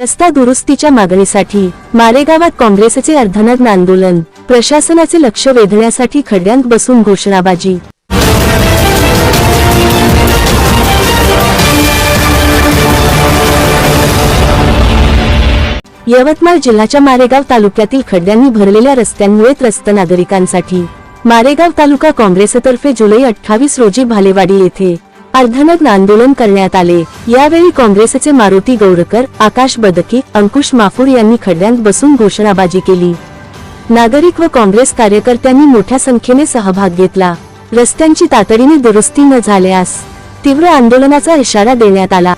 रस्ता दुरुस्तीच्या मागणीसाठी मालेगावात काँग्रेसचे अर्धनग्न आंदोलन प्रशासनाचे लक्ष वेधण्यासाठी खड्ड्यांत बसून घोषणाबाजी. यवतमाळ जिल्ह्याच्या मारेगाव तालुक्यातील खड्ड्यांनी भरलेल्या रस्त्यांमुळे त्रस्त नागरिकांसाठी. मारेगाव तालुका काँग्रेसतर्फे जुलै अठ्ठावीस रोजी भालेवाडी येथे अर्धनग्न आंदोलन करण्यात आले. यावेळी काँग्रेसचे मारुती गौरकर आकाश बदकी अंकुश माफूर यांनी खड्ड्यांत बसून घोषणाबाजी केली. नागरिक व काँग्रेस कार्यकर्त्यांनी मोठ्या संख्येने सहभाग घेतला. रस्त्यांची तातडीने दुरुस्ती न झाल्यास तीव्र आंदोलनाचा इशारा देण्यात आला.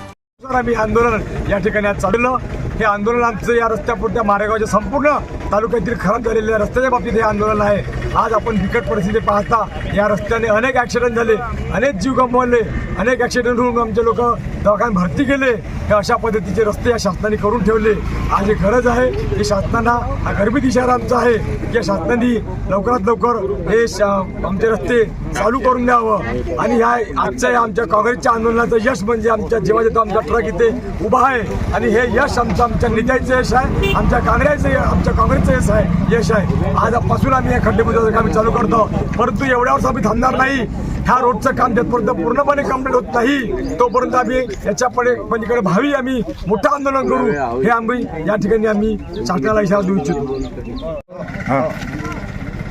आम्ही आंदोलन या ठिकाणी आज चाललं हे आंदोलन आमचं या रस्त्यापुरत्या मारेगावच्या संपूर्ण तालुक्यातील खराब झालेल्या रस्त्याच्या बाबतीत हे आंदोलन आहे. आज आपण बिकट परिस्थिती पाहता या रस्त्याने अनेक ॲक्सिडेंट झाले अनेक जीव गमवले अनेक ॲक्सिडेंट होऊन आमचे लोक दवाखान्यात भरती केले. हे अशा पद्धतीचे रस्ते या शासनाने करून ठेवले. आज हे गरज आहे की शासनाला हा गर्भित इशारा आमचा आहे की या शासनाने लवकरात लवकर हे शा- आमचे रस्ते चालू करून द्यावं. आणि ह्या आजच्या या आमच्या काँग्रेसच्या आंदोलनाचं यश म्हणजे आमच्या जेव्हा जेव्हा आमचा ट्रक इथे उभा आहे. आणि हे यश आमचं आमच्या नेत्याचं यश आहे. आमच्या काँग्रेसचं य- आमच्या काँग्रेसचं यश आहे. यश आहे. आजपासून आम्ही हे खड्डेपुजाचं काम चालू करतो. परंतु एवढ्यावर आम्ही थांबणार नाही. ह्या रोडचं काम जोपर्यंत पूर्णपणे कंप्लीट होत नाही तोपर्यंत आम्ही याच्या पडे पलीकडे भावी आम्ही मोठं आंदोलन करू. हे आम्ही या ठिकाणी आम्ही शासनाला इशारा देऊ इच्छितो.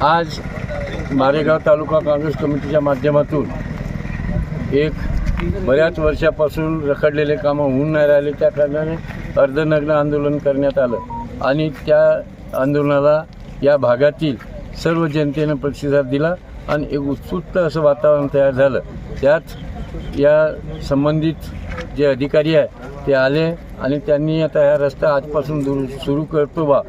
आज मारेगाव तालुका काँग्रेस कमिटीच्या माध्यमातून एक बऱ्याच वर्षापासून रखडलेले कामं होऊन नाही राहिले. त्या कारणाने अर्धनग्न आंदोलन करण्यात आलं. आणि त्या आंदोलनाला या भागातील सर्व जनतेनं प्रतिसाद दिला आणि एक उत्सुक असं वातावरण तयार झालं. त्यात या संबंधित जे अधिकारी आहे ते आले आणि त्यांनी आता ह्या रस्ता आजपासून दुर सुरू करतो बा.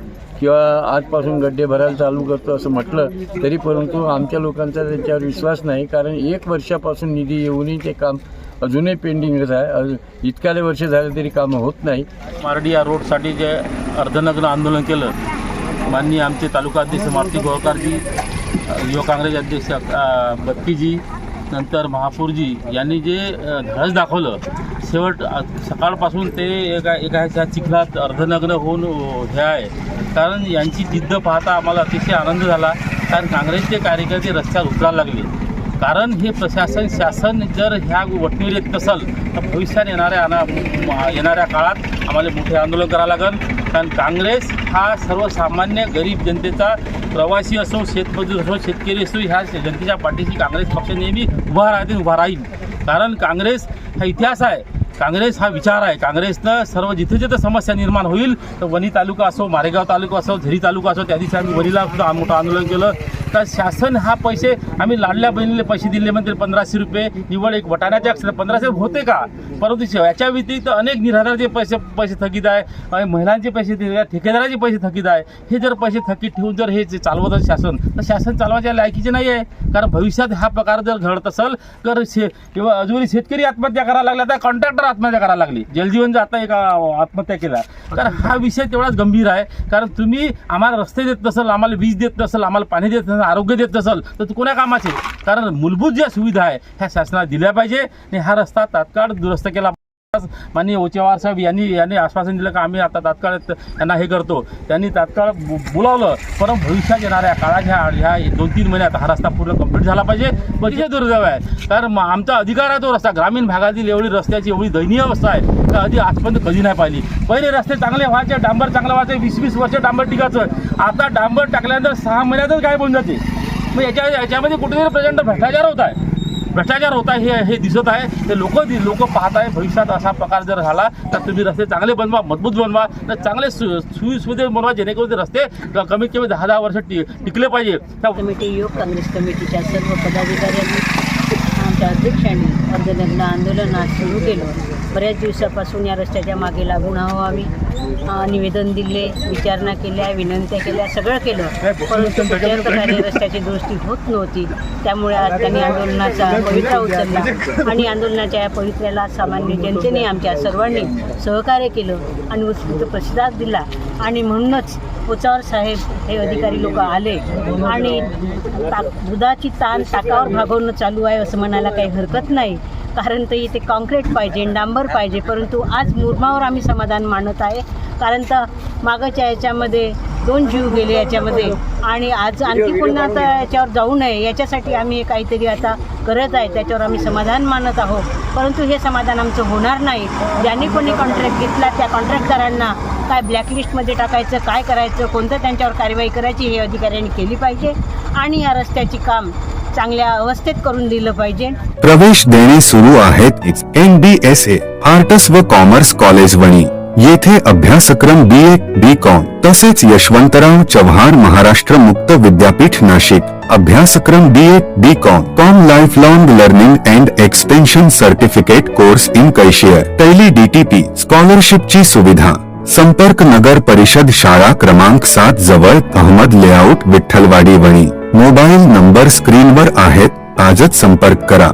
किंवा आजपासून गड्डे भरायला चालू करतो असं म्हटलं तरी परंतु आमच्या लोकांचा त्याच्यावर विश्वास नाही. कारण एक वर्षापासून निधी येऊनही ते काम अजूनही पेंडिंगच आहे. इतक्याले वर्ष झाले तरी कामं होत नाही. मारडी या रोडसाठी जे अर्धनग्न आंदोलन केलं माननीय आमचे तालुका अध्यक्ष मारुती गोळकारजी युवा काँग्रेस अध्यक्ष बत्तीजी नंतर महापूरजी यांनी जे धडस दाखवलं शेवट सकाळपासून ते एका एका ह्याच्या चिखलात अर्धनग्न होऊन हे आहे. कारण यांची जिद्द पाहता आम्हाला अतिशय आनंद झाला. कारण काँग्रेसचे कार्यकर्ते रस्त्यावर उतरायला लागले. कारण हे प्रशासन शासन जर ह्या वटणीवर येत असेल तर भविष्यात येणाऱ्या येणाऱ्या काळात आम्हाला मोठे आंदोलन करावं लागेल. कारण काँग्रेस हा सर्वसामान्य गरीब जनतेचा प्रवासी असो शेतमजूर असो शेतकरी असो ह्या जनतेच्या पाठीशी काँग्रेस पक्ष नेहमी उभा राहते उभा राहील. कारण काँग्रेस हा इतिहास आहे. काँग्रेस हा विचार आहे. काँग्रेसनं सर्व जिथे जिथे समस्या निर्माण होईल तर वणी तालुका असो मारेगाव तालुका असो झरी तालुका असो त्या दिवशी आम्ही वणीला सुद्धा मोठं आंदोलन केलं. तर शासन हा पैसे आम्ही लाडल्या बहिणीला पैसे दिले म्हणते पंधराशे रुपये निवड एक वटाण्याचे अक्षर पंधराशे होते का? परंतु याच्या व्यतिरिक्त अनेक निराधारचे पैसे पैसे थकीत आहे महिलांचे पैसे ठेकेदाराचे पैसे थकीत आहे हे जर पैसे थकीत ठेवून जर हे जे चालवत असेल शासन तर शासन चालवायच्या लायकीचे नाही आहे कारण भविष्यात हा प्रकार जर घडत असेल तर शे किंवा अजूनही शेतकरी आत्महत्या करायला लागला तर कॉन्ट्रॅक्टर आत्महत्या करायला लागली. जलजीवन आता एका आत्महत्या केला कारण हा विषय तेवढाच गंभीर आहे. कारण तुम्ही आम्हाला रस्ते देत नसेल आम्हाला वीज देत नसेल आम्हाला पाणी देत नसेल आरोग्य देत नसेल तर तू कोण्या कामाचे? कारण मूलभूत ज्या सुविधा आहे ह्या शासनाला दिल्या पाहिजे आणि हा रस्ता तात्काळ दुरुस्त केला माननीय ओचेवार साहेब यांनी यांनी आश्वासन दिलं का आम्ही आता तात्काळ त्यांना हे करतो. त्यांनी तात्काळ बोलावलं. परंतु भविष्यात येणाऱ्या काळात ह्या ह्या दोन तीन महिन्यात हा रस्ता पूर्ण कंप्लीट झाला पाहिजे. अतिशय दुर्दैव आहे. म- आमचा अधिकार आहे तो रस्ता. ग्रामीण भागातील एवढी रस्त्याची एवढी दयनीय अवस्था आहे. तर आधी आजपर्यंत कधी नाही पाहिली. पहिले रस्ते चांगले व्हायचे डांबर चांगलं व्हायचे वीस वीस वर्ष डांबर टिकायचं. आता डांबर टाकल्यानंतर सहा महिन्यातच गायब होऊन जाते. मग याच्या याच्यामध्ये कुठेतरी प्रचंड भ्रष्टाचार होत आहे. भ्रष्टाचार होता हे हे दिसत आहे. ते लोक लोक पाहत आहे भविष्यात असा प्रकार जर झाला तर तुम्ही रस्ते चांगले बनवा मजबूत बनवा तर चांगले सु सुविधा बनवा जेणेकरून ते रस्ते कमीत कमी दहा दहा वर्ष टि टिकले पाहिजे. त्या कमिटी काँग्रेस कमिटीच्या सर्व पदाधिकाऱ्यांनी आमच्या अध्यक्षांनी अर्धनग्न आंदोलन सुरू केलं. बऱ्याच दिवसापासून या रस्त्याच्या मागे लागून हवं आम्ही. निवेदन दिले विचारणा केल्या विनंत्या केल्या सगळं केलं. परंतु प्रकारे रस्त्याची दुरुस्ती होत नव्हती त्यामुळे आज त्यांनी आंदोलनाचा पवित्रा उचलला. आणि आंदोलनाच्या या पवित्र्याला सामान्य जनतेने आमच्या सर्वांनी सहकार्य केलं आणि उत्स्फूर्त प्रतिसाद दिला. आणि म्हणूनच पोचावर साहेब हे अधिकारी लोक आले आणि ता दुधाची ताण ताकावर भागवणं चालू आहे असं म्हणायला काही हरकत नाही. कारण तर इथे कॉन्क्रीट पाहिजे डांबर पाहिजे परंतु आज मुरमावर आम्ही समाधान मानत आहे. कारण तर मागच्या याच्यामध्ये दोन जीव गेले याच्यामध्ये. आणि आज आणखी पुन्हा आता याच्यावर जाऊ नये. याच्यासाठी आम्ही काहीतरी आता करत आहे. त्याच्यावर आम्ही समाधान मानत आहोत. परंतु हे समाधान आमचं होणार नाही. ज्यांनी कोणी कॉन्ट्रॅक्ट घेतला त्या कॉन्ट्रॅक्टदारांना काय ब्लॅकलिस्टमध्ये टाकायचं काय करायचं कोणतं त्यांच्यावर कारवाई करायची हे अधिकाऱ्यांनी केली पाहिजे. आणि या रस्त्याची काम चांगल्या अवस्थेत करून दिलं पाहिजे. प्रवेश देणे सुरू आहेत N B S A arts व कॉमर्स कॉलेज वणी. येथे अभ्यासक्रम बी ए बी कॉम तसेच यशवंतराव चव्हाण महाराष्ट्र मुक्त विद्यापीठ नाशिक. अभ्यासक्रम B A B com com life long learning and extension certificate course in cashier tally DTP स्कॉलरशिपची सुविधा. संपर्क नगर परिषद शाळा क्रमांक सात जवळ Ahmad layout Vithalwadi Wani. Mobile number स्क्रीनवर आहेत आजच संपर्क करा.